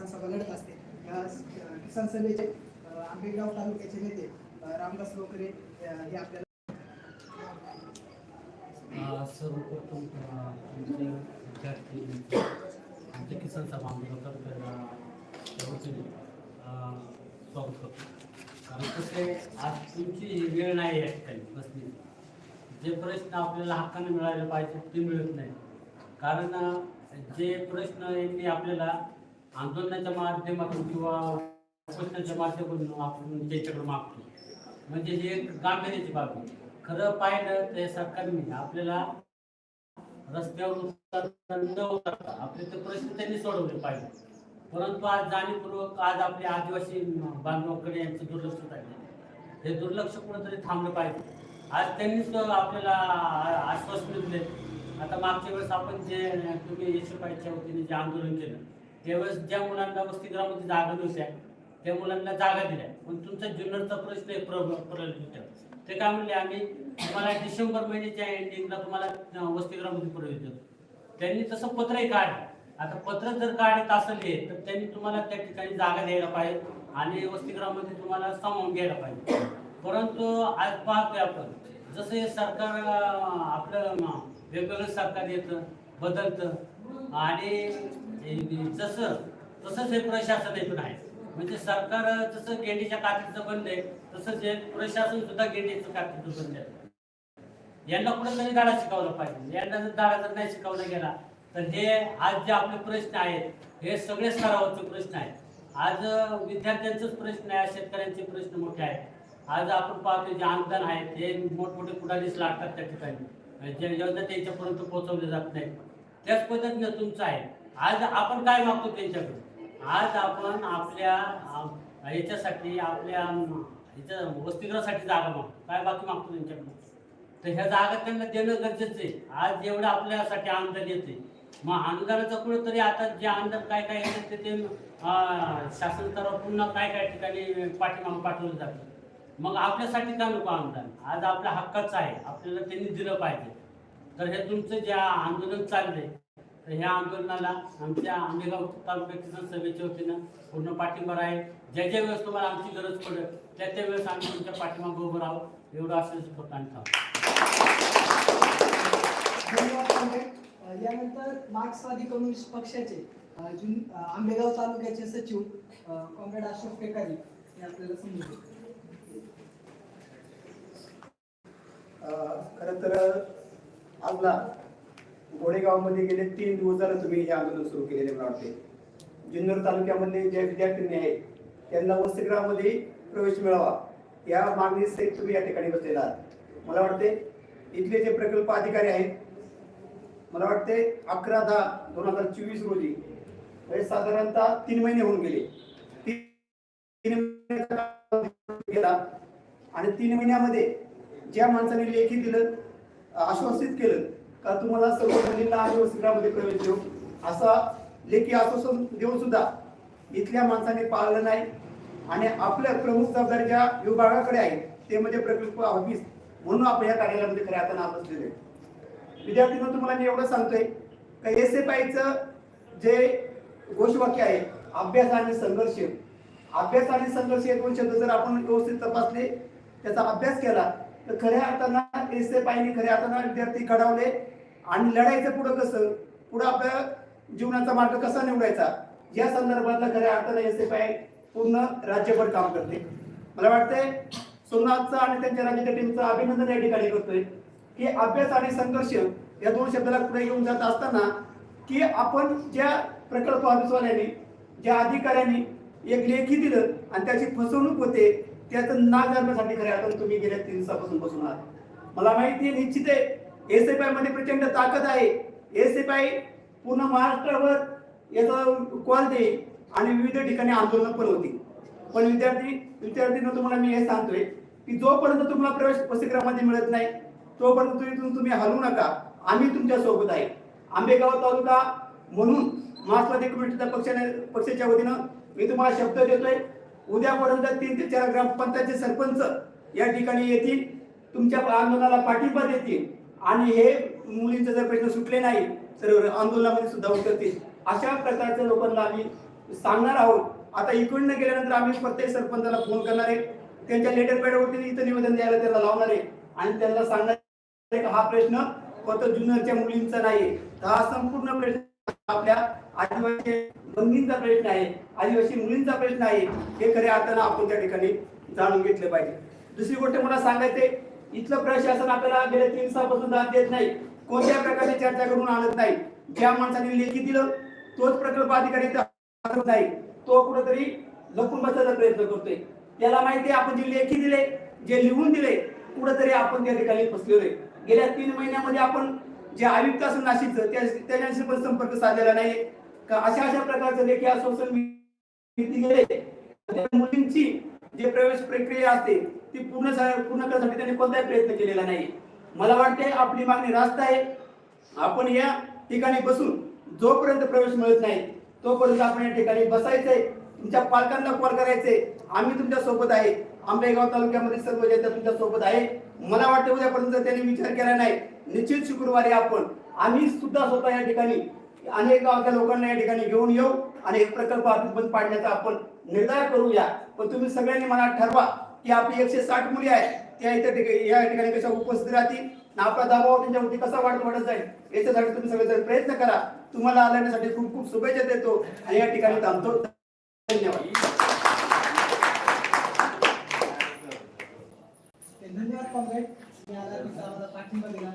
किसान सभा लढत असते. या किसान सभेचे आंबेगाव तालुक्याचे नेते रामदास लोकरे हे आपल्याला सर्वप्रथम विद्यार्थी आमच्या किसान सभा आंदोलकांना स्वागत करतो. कारण कसं आहे आज तुमची ही वेळ नाही या ठिकाणी बसली जे प्रश्न आपल्याला हक्काने मिळाले पाहिजे ते मिळत नाही. कारण जे प्रश्न यांनी आपल्याला आंदोलनाच्या माध्यमातून किंवा प्रश्नाच्या माध्यमातून आपण त्यांच्याकडे मागतो. म्हणजे ही एक गांभीर्याची बाब आहे. खरं पाहिलं तर सरकारने आपल्याला रस्त्यावर उतरता आपले ते प्रश्न त्यांनी सोडवले पाहिजे. परंतु आज जाणीवपूर्वक आज आपले आदिवासी बांधवांकडे यांचं दुर्लक्ष झाले. हे दुर्लक्ष कुठंतरी थांबलं पाहिजे. आज त्यांनीच आपल्याला आश्वासन दिले आता मागच्या वेळेस आपण जे तुम्ही यशपाईच्या वतीने जे आंदोलन केलं ज्यावेळेस ज्या मुलांना वसतिगृहामध्ये जागा नव्हत्या त्या मुलांना जागा दिल्या. पण तुमचा ज्युनियरचा प्रश्न आहे प्र प्रलंबित. आहे. ते काय म्हणले आम्ही तुम्हाला डिसेंबर महिन्याच्या एंडिंगला तुम्हाला वसतिगृहामध्ये प्रवेश देतो. त्यांनी तसं पत्रही काढलं. आता पत्र जर काढत असेल तर त्यांनी तुम्हाला त्या ठिकाणी जागा द्यायला पाहिजे आणि वसतिगृहामध्ये तुम्हाला सामावून घ्यायला पाहिजे. परंतु आज पाहतोय आपण जसं हे सरकार आपलं वेगवेगळं सरकार येतं बदलतं आणि म्हणजे जसं तसंच हे प्रशासन आहे. म्हणजे सरकार जसं गेंडीच्या काठीचं बंद आहे तसंच हे प्रशासन सुद्धा गेंडीचं काठीचं बंद आहे. यांना कुठेतरी दाडा शिकवला पाहिजे. यांना जर दाडा जर नाही शिकवला गेला तर हे आज जे आपले प्रश्न आहेत हे सगळे स्तरावरचे प्रश्न आहेत. आज विद्यार्थ्यांचेच प्रश्न आहे शेतकऱ्यांचे प्रश्न मोठे आहेत. आज आपण पाहतो जे अनुदान आहेत हे मोठमोठे पुढारीच लागतात त्या ठिकाणी. म्हणजे जे योजना त्यांच्यापर्यंत पोहोचवले जात नाही त्याच पद्धतीनं तुमचं आहे. आज आपण काय मागतो त्यांच्याकडून? आज आपण आपल्या याच्यासाठी आपल्या याच्या वसतिगृहासाठी जागा मागतो. काय बाकी मागतो त्यांच्याकडून? तर ह्या जागा त्यांना देणं गरजेचं आहे. आज जेवढं आपल्यासाठी आमदार येते मग अनुदानाचं कुठेतरी आता जे आमदार काय काय येतात ते ते शासन स्तरावर पुन्हा काय काय ठिकाणी पाठीमागं पाठवलं जातं. मग आपल्यासाठी का नको आमदार आज आपल्या हक्काचं आहे. आपल्याला त्यांनी दिलं पाहिजे. तर हे तुमचं जे आंदोलन चाललंय ह्या आंदोलनाला आमच्या आंबेगाव तालुका किसान सभेच्या वतीनं पूर्ण पाठिंबा आहे ज्या ज्या वेळेस तुम्हाला आमची गरज पडेल त्या त्या वेळेस आम्ही तुमच्या पाठीमागं उभं राहू. एवढं असं फक्त यानंतर मार्क्सवादी कम्युनिस्ट पक्षाचे आंबेगाव तालुक्याचे सचिव कॉम्रेड अशोक पेकारी हे आपल्याला समजले खरं तर आज कोडेगावमध्ये गेले तीन दिवस झालं तुम्ही हे आंदोलन सुरू केलेले मला वाटते. जुन्नर तालुक्यामध्ये ज्या विद्यार्थ्यांनी आहेत त्यांना वसतिगृहामध्ये प्रवेश मिळावा. या मागणीसहित तुम्ही या ठिकाणी बसलेला आहात. मला वाटते इथले जे प्रकल्प अधिकारी आहेत मला वाटते अकरा दहा दोन हजार चोवीस रोजी म्हणजे साधारणतः तीन महिने होऊन गेले. तीन गेला आणि तीन महिन्यामध्ये ज्या माणसाने लेखी दिलं आश्वासित केलं का तुम्हाला सर्व मुलींना आम्ही वसतिगृहामध्ये प्रवेश देऊ? असा लेखी आश्वासन देऊन सुद्धा इथल्या माणसाने पाळलं नाही. आणि आपल्या प्रमुख जबाबदारी ज्या विभागाकडे आहे ते म्हणजे प्रकल्प ऑफिस म्हणून आपण या कार्यालयामध्ये खऱ्या आता नाव असलेले आहे विद्यार्थ्यांना तुम्हाला मी एवढं सांगतोय का एस एफ आयचं जे घोषवाक्य आहे अभ्यास आणि संघर्ष. अभ्यास आणि संघर्ष हे दोन शब्द जर आपण व्यवस्थित तपासले त्याचा अभ्यास केला तर खऱ्या अर्थानं एस एफ आयने खऱ्या अर्थानं विद्यार्थी घडवले. आणि लढायचं पुढं कसं? पुढं आपल्या जीवनाचा मार्ग कसा निवडायचा? या संदर्भातला खऱ्या अर्थानं एस एफ आय पूर्ण राज्यभर काम करते. मला वाटतंय सोमनाथचं आणि त्यांच्या राज्याच्या टीमचं अभिनंदन या ठिकाणी करतोय. की अभ्यास आणि संघर्ष या दोन शब्दाला पुढे घेऊन जात असताना की आपण ज्या प्रकल्प ऑफिसवाल्यांनी ज्या अधिकाऱ्यांनी एक लेखी दिलं आणि त्याची फसवणूक होते त्याचं ना जाण्यासाठी खऱ्या अर्थानं तुम्ही गेल्या तीन दिवसापासून बसून आहात. मला माहिती आहे निश्चित आहे एस एफ आयमध्ये प्रचंड ताकद आहे. एस एफ आय पूर्ण महाराष्ट्रावर याचा कॉल देईल आणि विविध ठिकाणी आंदोलन पण होती पण विद्यार्थी विद्यार्थ्यांना तुम्हाला मी हे सांगतोय की जोपर्यंत तुम्हाला प्रवेश वसतिगृहामध्ये मिळत नाही तोपर्यंत तुम्ही इथून तुम्ही हलू नका. आम्ही तुमच्यासोबत आहे. आंबेगाव तालुका म्हणून मार्क्सवादी कम्युनिटीच्या पक्षाने पक्षाच्या वतीनं मी तुम्हाला शब्द देतोय. उद्यापर्यंत तीन ते चार ग्रामपंचायतचे सरपंच या ठिकाणी येतील तुमच्या आंदोलनाला पाठिंबा देतील आणि हे मुलींचे जर प्रश्न सुटले नाही तर आंदोलनामध्ये सुद्धा उतरतील. अशा प्रकारच्या लोकांना आम्ही सांगणार आहोत. आता इकडनं गेल्यानंतर आम्ही प्रत्येक सरपंचाला फोन करणार आहे. त्यांच्या लेटर पॅडवरती इथं निवेदन द्यायला त्याला लावणार आहे. आणि त्यांना सांगणार आहे हा प्रश्न फक्त जुन्नरच्या मुलींचा नाही तर हा संपूर्ण प्रश्न आपल्या आदिवासी बंदींचा प्रश्न आहे आदिवासी मुलींचा प्रश्न आहे हे खऱ्या अर्थानं आपण त्या ठिकाणी जाणून घेतलं पाहिजे. दुसरी गोष्ट मला सांगायचे इथलं प्रशासन आपल्याला गेल्या तीन दिवसापासून दाद देत नाही कोणत्या प्रकारची चर्चा करून आणत नाही ज्या माणसाने लेखी दिलं तोच प्रकल्प अधिकारी नाही तो कुठेतरी लपून बसायचा प्रयत्न करतोय. त्याला माहिती आपण जे लेखी दिले जे लिहून दिले कुठेतरी आपण त्या ठिकाणी फसलेलोय गेल्या तीन महिन्यामध्ये आपण जे आयुक्त असं नाशिकचं त्याच्याशी पण संपर्क साधलेला नाही अशा अशा प्रकारचं देखील आश्वासन मीडिया गेले मुलींची जे प्रवेश प्रक्रिया असते ती पूर्ण पूर्ण करण्यासाठी त्यांनी कोणताही प्रयत्न केलेला नाही. मला वाटते आपली मागणी रास्त आहे. आपण या ठिकाणी बसून जोपर्यंत प्रवेश मिळत नाही तोपर्यंत आपण या ठिकाणी बसायचंय. तुमच्या पालकांना कॉल करायचे आम्ही तुमच्यासोबत आहे. आंबेगाव तालुक्यामध्ये सर्व जनता तुमच्यासोबत आहे मला वाटतं उद्यापर्यंत त्यांनी विचार केला नाही. निश्चित शुक्रवारी आपण आम्ही सुद्धा स्वतः या ठिकाणी अनेक गावाच्या लोकांना या ठिकाणी घेऊन येऊ आणि एक प्रकल्प आपण बंद पाडण्याचा आपण निर्धार करूया. पण तुम्ही सगळ्यांनी मनात ठरवा की आपली एकशे साठ मुली आहेत त्या इथे ठिकाणी या ठिकाणी कशा उपस्थित राहतील आपला दबाव त्यांच्यावरती कसा वाढत वाढत जाईल याच्यासाठी तुम्ही सगळेजण प्रयत्न करा. तुम्हाला आल्यासाठी खूप खूप शुभेच्छा देतो आणि या ठिकाणी थांबतो. धन्यवाद. धन्यवाद कॉम्रेड पाठिंबा दिला.